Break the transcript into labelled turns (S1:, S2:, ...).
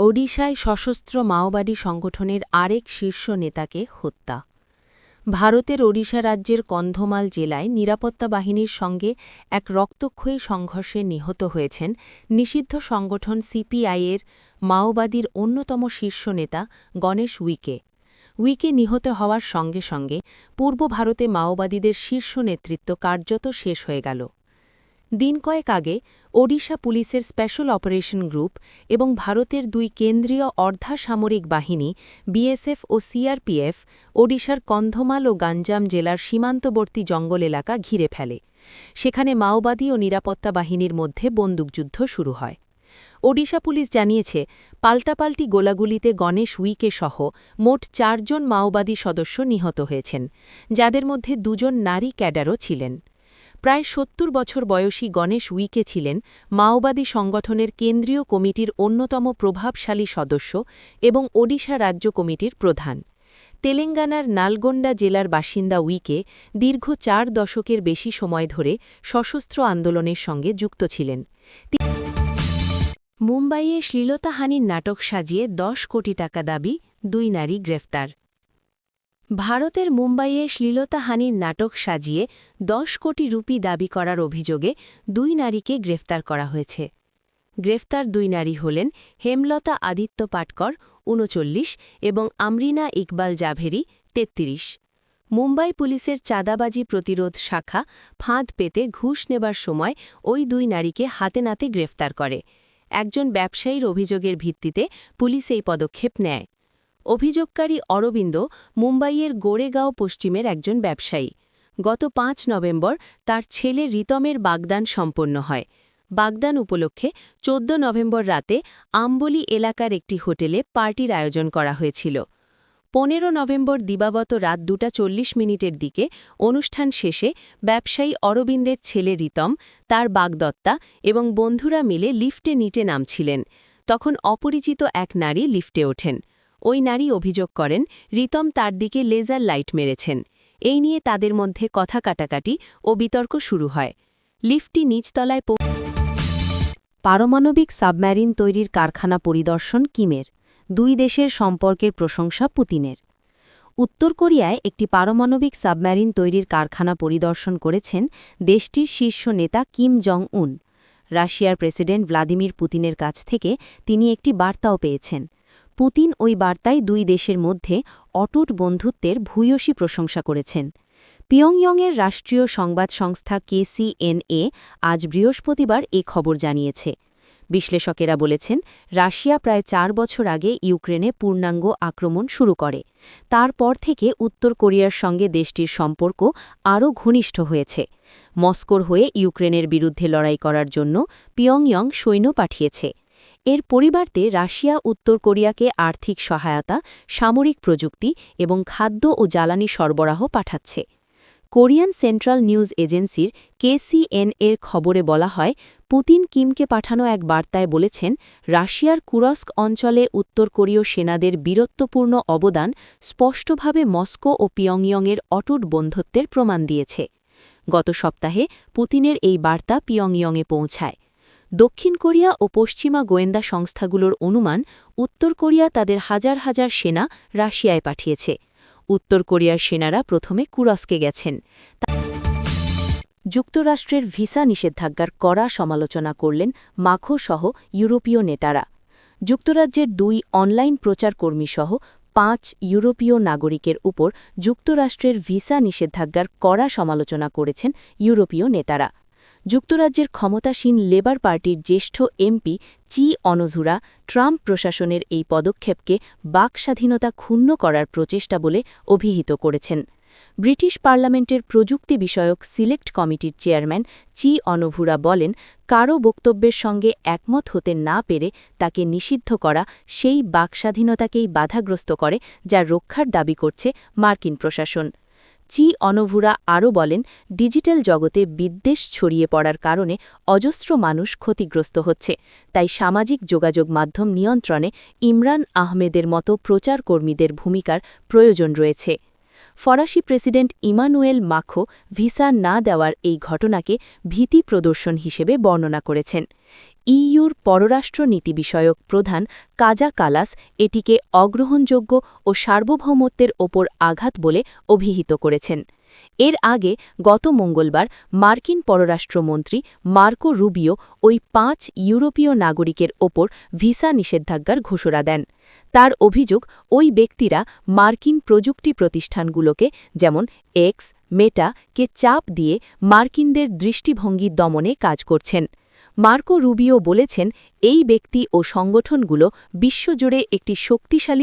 S1: ওডিশায় সশস্ত্র মাওবাদী সংগঠনের আরেক শীর্ষ নেতাকে হত্যা। ভারতের ওড়িশা রাজ্যের কন্ধমাল জেলায় নিরাপত্তা বাহিনীর সঙ্গে এক রক্তক্ষয়ী সংঘর্ষে নিহত হয়েছেন নিষিদ্ধ সংগঠন সিপিআইয়ের মাওবাদীর অন্যতম শীর্ষ নেতা গণেশ উইকে। উইকে নিহত হওয়ার সঙ্গে সঙ্গে পূর্ব ভারতে মাওবাদীদের শীর্ষ নেতৃত্ব কার্যত শেষ হয়ে গেল। দিন কয়েক আগে ওডিশা পুলিশের স্পেশাল অপারেশন গ্রুপ এবং ভারতের দুই কেন্দ্রীয় অর্ধাসামরিক বাহিনী, বিএসএফ ও সিআরপিএফ, ওডিশার কন্ধমাল ও গাঞ্জাম জেলার সীমান্তবর্তী জঙ্গল এলাকা ঘিরে ফেলে। সেখানে মাওবাদী ও নিরাপত্তা বাহিনীর মধ্যে বন্দুকযুদ্ধ শুরু হয়। ওডিশা পুলিশ জানিয়েছে, পাল্টাপাল্টি গোলাগুলিতে গণেশ উইকে সহ মোট চারজন মাওবাদী সদস্য নিহত হয়েছেন, যাদের মধ্যে দুজন নারী ক্যাডারও ছিলেন। প্রায় সত্তর বছর বয়সী গণেশ উইকে ছিলেন মাওবাদী সংগঠনের কেন্দ্রীয় কমিটির অন্যতম প্রভাবশালী সদস্য এবং ওডিশা রাজ্য কমিটির প্রধান। তেলেঙ্গানার নালগোন্ডা জেলার বাসিন্দা উইকে দীর্ঘ চার দশকের বেশি সময় ধরে সশস্ত্র আন্দোলনের সঙ্গে যুক্ত ছিলেন। মুম্বাইয়ে শ্লীলতাহানির নাটক সাজিয়ে দশ কোটি টাকা দাবি, দুই নারী গ্রেফতার। ভারতের মুম্বাইয়ে শ্লীলতাহানির নাটক সাজিয়ে দশ কোটি রুপি দাবি করার অভিযোগে দুই নারীকে গ্রেফতার করা হয়েছে। গ্রেফতার দুই নারী হলেন হেমলতা আদিত্য পাটকর, উনচল্লিশ, এবং আমরিনা ইকবাল জাভেরি, তেত্রিশ। মুম্বাই পুলিশের চাঁদাবাজি প্রতিরোধ শাখা ফাঁদ পেতে ঘুষ নেবার সময় ওই দুই নারীকে হাতে নাতে গ্রেফতার করে। একজন ব্যবসায়ীর অভিযোগের ভিত্তিতে পুলিশ এই পদক্ষেপ নেয়। অভিযোগকারী অরবিন্দ মুম্বাইয়ের গোড়েগাঁও পশ্চিমের একজন ব্যবসায়ী। গত পাঁচ নভেম্বর তার ছেলে রিতমের বাগদান সম্পন্ন হয়। বাগদান উপলক্ষে চোদ্দ নভেম্বর রাতে আম্বলি এলাকার একটি হোটেলে পার্টির আয়োজন করা হয়েছিল। পনেরো নভেম্বর দিবাবত রাত দুটা চল্লিশ মিনিটের দিকে অনুষ্ঠান শেষে ব্যবসায়ী অরবিন্দের ছেলে রিতম, তার বাগদত্তা এবং বন্ধুরা মিলে লিফটে নিচে নামছিলেন। তখন অপরিচিত এক নারী লিফটে ওঠেন। ওই নারী অভিযোগ করেন, রিতম তার দিকে লেজার লাইট মেরেছেন। এই নিয়ে তাদের মধ্যে কথা কাটাকাটি ও বিতর্ক শুরু হয়। লিফটটি নিচতলায় পারমাণবিক সাবমেরিন তৈরির কারখানা পরিদর্শন কিমের, দুই দেশের সম্পর্কের প্রশংসা পুতিনের। উত্তর কোরিয়ায় একটি পারমাণবিক সাবমেরিন তৈরির কারখানা পরিদর্শন করেছেন দেশটির শীর্ষ নেতা কিম জং উন রাশিয়ার প্রেসিডেন্ট ভ্লাদিমির পুতিনের কাছ থেকে তিনি একটি বার্তাও পেয়েছেন। পুতিন ওই বার্তায় দুই দেশের মধ্যে অটুট বন্ধুত্বের ভূয়সী প্রশংসা করেছেন। পিয়ংইয়ংয়ের রাষ্ট্রীয় সংবাদ সংস্থা কেসিএনএ আজ বৃহস্পতিবার এ খবর জানিয়েছে। বিশ্লেষকেরা বলেছেন, রাশিয়া প্রায় চার বছর আগে ইউক্রেনে পূর্ণাঙ্গ আক্রমণ শুরু করে। তারপর থেকে উত্তর কোরিয়ার সঙ্গে দেশটির সম্পর্ক আরও ঘনিষ্ঠ হয়েছে। মস্কোর হয়ে ইউক্রেনের বিরুদ্ধে লড়াই করার জন্য পিয়ংইয়ং সৈন্য পাঠিয়েছে। এর পরিবর্তে রাশিয়া, উত্তর কোরিয়াকে আর্থিক সহায়তা, সামরিক প্রযুক্তি এবং খাদ্য ও জ্বালানি সরবরাহ পাঠাচ্ছে। কোরিয়ান সেন্ট্রাল নিউজ এজেন্সির কেসিএন এর খবরে বলা হয়, পুতিন কিমকে পাঠানো এক বার্তায় বলেছেন, রাশিয়ার কুরস্ক অঞ্চলে উত্তর কোরীয় সেনাদের বীরত্বপূর্ণ অবদান স্পষ্টভাবে মস্কো ও পিয়ংইয়ংয়ের অটুট বন্ধুত্বের প্রমাণ দিয়েছে। গত সপ্তাহে পুতিনের এই বার্তা পিয়ংইয়ংয়ে পৌঁছায়। দক্ষিণ কোরিয়া ও পশ্চিমা গোয়েন্দা সংস্থাগুলোর অনুমান, উত্তর কোরিয়া তাদের হাজার হাজার সেনা রাশিয়ায় পাঠিয়েছে। উত্তর কোরিয়ার সেনারা প্রথমে কুরস্কে গেছেন। যুক্তরাষ্ট্রের ভিসা নিষেধাজ্ঞার কড়া সমালোচনা করলেন মাখো সহ ইউরোপীয় নেতারা। যুক্তরাজ্যের দুই অনলাইন প্রচারকর্মীসহ পাঁচ ইউরোপীয় নাগরিকের উপর যুক্তরাষ্ট্রের ভিসা নিষেধাজ্ঞার কড়া সমালোচনা করেছেন ইউরোপীয় নেতারা। যুক্তরাজ্যের ক্ষমতাসীন লেবার পার্টির জ্যেষ্ঠ এমপি চি অনঝুরা ট্রাম্প প্রশাসনের এই পদক্ষেপকে বাকস্বাধীনতা ক্ষুণ্ণ করার প্রচেষ্টা বলে অভিহিত করেছেন। ব্রিটিশ পার্লামেন্টের প্রযুক্তি বিষয়ক সিলেক্ট কমিটির চেয়ারম্যান চি অনভুরা বলেন, কারও বক্তব্যের সঙ্গে একমত হতে না পেরে তাকে নিষিদ্ধ করা সেই বাকস্বাধীনতাকেই বাধাগ্রস্ত করে, যা রক্ষার দাবি করছে মার্কিন প্রশাসন। চি অনভুরা আরও বলেন, ডিজিটাল জগতে বিদ্বেষ ছড়িয়ে পড়ার কারণে অজস্র মানুষ ক্ষতিগ্রস্ত হচ্ছে। তাই সামাজিক যোগাযোগ মাধ্যম নিয়ন্ত্রণে ইমরান আহমেদের মতো প্রচারকর্মীদের ভূমিকার প্রয়োজন রয়েছে। ফরাসি প্রেসিডেন্ট ইমানুয়েল মাখো ভিসা না দেওয়ার এই ঘটনাকে ভীতি প্রদর্শন হিসেবে বর্ণনা করেছেন। ইইউর পররাষ্ট্রনীতি বিষয়ক প্রধান কাজা কালাস এটিকে অগ্রহণযোগ্য ও সার্বভৌমত্বের ওপর আঘাত বলে অভিহিত করেছেন। এর আগে গত মঙ্গলবার মার্কিন পররাষ্ট্রমন্ত্রী মার্কো রুবিও ওই পাঁচ ইউরোপীয় নাগরিকের ওপর ভিসা নিষেধাজ্ঞার ঘোষণা দেন। তার অভিযোগ, ওই ব্যক্তিরা মার্কিন প্রযুক্তি প্রতিষ্ঠানগুলোকে, যেমন এক্স, মেটা, কে চাপ দিয়ে মার্কিনদের দৃষ্টিভঙ্গি দমনে কাজ করছেন। মার্কো রুবিও বলেছেন এই ব্যক্তি ও সংগঠনগুলো বিশ্বজুড়ে একটি শক্তিশালী